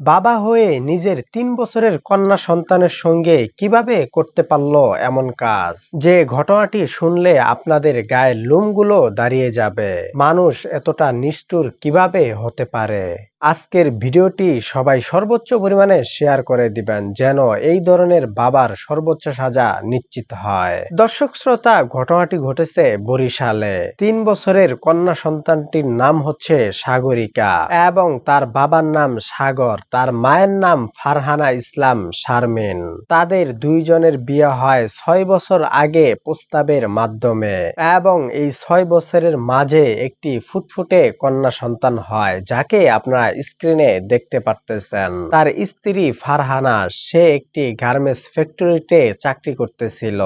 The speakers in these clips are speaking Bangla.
বাবা হয়ে নিজের তিন বছরের কন্যা সন্তানের সঙ্গে কীভাবে করতে পারল এমন কাজ? যে ঘটনাটি শুনলে আপনাদের গায়ের লোমগুলো দাঁড়িয়ে যাবে। মানুষ এতটা নিষ্ঠুর কীভাবে হতে পারে? আজকের ভিডিওটি সবাই সর্বোচ্চ পরিমাণে শেয়ার করে দিবেন, যেন এই ধরনের বাবার সর্বোচ্চ সাজা নিশ্চিত হয়। দর্শক শ্রোতা, ঘটনাটি ঘটেছে বরিশালে। তিন বছরের কন্যা সন্তানটির নাম হচ্ছে সাগরিকা এবং তার বাবার নাম সাগর, তার মায়ের নাম ফারহানা ইসলাম শারমিন। তাদের দুইজনের বিয়ে হয় ছয় বছর আগে প্রস্তাবের মাধ্যমে এবং এই ছয় বছরের মাঝে একটি ফুটফুটে কন্যা সন্তান হয়, যাকে আপনারা স্ক্রিনে দেখতে পারতেছেন। তার স্ত্রী ফারহানা, সে একটি গার্মেন্টস ফ্যাক্টরিতে চাকরি করতেছিল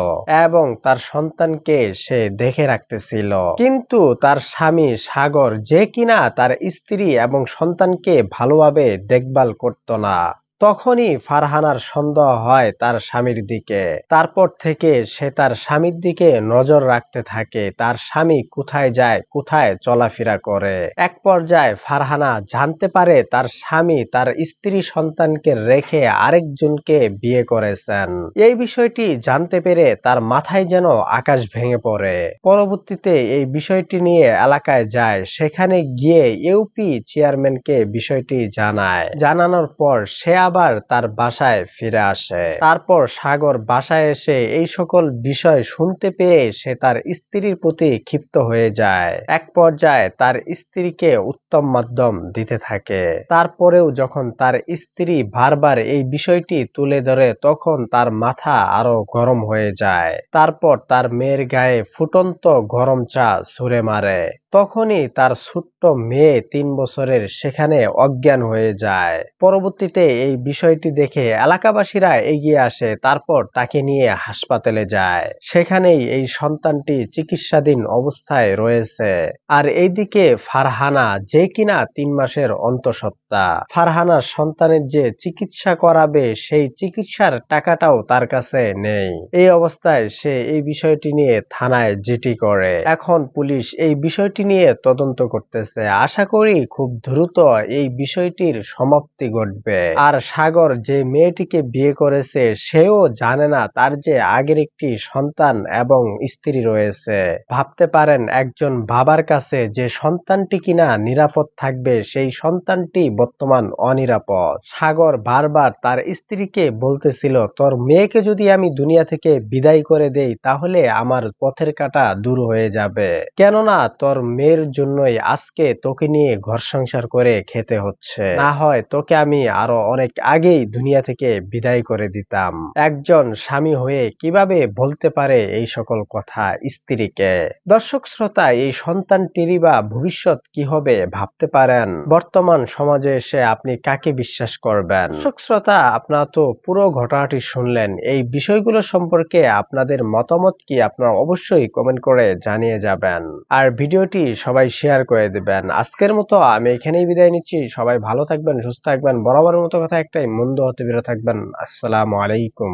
এবং তার সন্তানকে সে দেখে রাখতেছিল। কিন্তু তার স্বামী সাগর যে কিনা তার স্ত্রী এবং সন্তানকে ভালোভাবে দেখভাল করত না। তখনই ফারহানার সন্দেহ হয় তার স্বামীর দিকে। তারপর থেকে সে তার স্বামীর দিকে নজর রাখতে থাকে, তার স্বামী কোথায় যায়, কোথায় চলাফেরা করে। এক পর্যায়ে ফারহানা জানতে পারে তার স্বামী তার স্ত্রী সন্তানকে রেখে আরেকজনকে বিয়ে করেছেন। এই বিষয়টি জানতে পেরে তার মাথায় যেন আকাশ ভেঙে পড়ে। পরবর্তীতে এই বিষয়টি নিয়ে এলাকায় যায়, সেখানে গিয়ে ইউপি চেয়ারম্যানকে বিষয়টি জানায়। জানানোর পর সে আবার তার বাসায় ফিরে আসে। তারপর সাগর বাসায় এসে এই সকল বিষয় শুনতে পেয়ে সে তার স্ত্রীর প্রতি ক্ষিপ্ত হয়ে যায়। এক পর্যায়ে তার স্ত্রীকে উত্তম মাধ্যম দিতে থাকে। তারপরেও যখন তার স্ত্রী বারবার এই বিষয়টি তুলে ধরে, তখন তার মাথা আরও গরম হয়ে যায়। তারপর তার মেয়ের গায়ে ফুটন্ত গরম চা ছুঁড়ে মারে। তখনই তার ছোট্ট মেয়ে তিন বছরের সেখানে অজ্ঞান হয়ে যায়। পরবর্তীতে এই বিষয়টি দেখে এলাকাবাসীরা এগিয়ে আসে, তারপর তাকে নিয়ে হাসপাতালে যায়। সেখানেই এই সন্তানটি চিকিৎসাধীন অবস্থায় রয়েছে। আর এইদিকে ফারহানা যে কিনা তিন মাসের অন্তঃসত্ত্বা। ফারহানার সন্তানের যে চিকিৎসা করাবে, সেই চিকিৎসার টাকাটাও তার কাছে নেই। এই অবস্থায় সে এই বিষয়টি নিয়ে থানায় জিটি করে। এখন পুলিশ এই বিষয়টি নিয়ে তদন্ত করতেছে। আশা করি খুব দ্রুত এই বিষয়টির সমাপ্তি ঘটবে। আর সাগর যে মেয়েটিকে বিয়ে করেছে, সেও জানে না তার যে আগের একটি সন্তান এবং স্ত্রী রয়েছে। ভাবতে পারেন, একজন বাবার কাছে যে সন্তানটি কিনা নিরাপদ থাকবে, সেই সন্তানটি বর্তমান অনিরাপদ। সাগর বারবার তার স্ত্রীকে বলতেছিল, তোর মেয়েকে যদি আমি দুনিয়া থেকে বিদায় করে দেই, তাহলে আমার পথের কাটা দূর হয়ে যাবে। কেননা, তোর মেয়ের জন্যই আজকে তোকে নিয়ে ঘর সংসার করে খেতে হচ্ছে। না হয় তোকে আমি আরও অনেক আগেই দুনিয়া থেকে বিদায় করে দিতাম। একজন স্বামী হয়ে কীভাবে বলতে পারে এই সকল কথা স্ত্রীকে? দর্শক শ্রোতা, এই সন্তানটিরই বা ভবিষ্যৎ কি হবে ভাবতে পারেন? বর্তমান সমাজে এসে আপনি কাকে বিশ্বাস করবেন? দর্শক শ্রোতা, আপনারা তো পুরো ঘটনাটি শুনলেন। এই বিষয়গুলো সম্পর্কে আপনাদের মতামত কি আপনারা অবশ্যই কমেন্ট করে জানিয়ে যাবেন। আর ভিডিওটি সবাই শেয়ার করে দিবেন। আজকের মতো আমি এখানেই বিদায় নিচ্ছি। সবাই ভালো থাকবেন, সুস্থ থাকবেন। বরাবরের মতো কথা একটাই মন্দ হতে বেরো থাকবেন। আসসালামু আলাইকুম।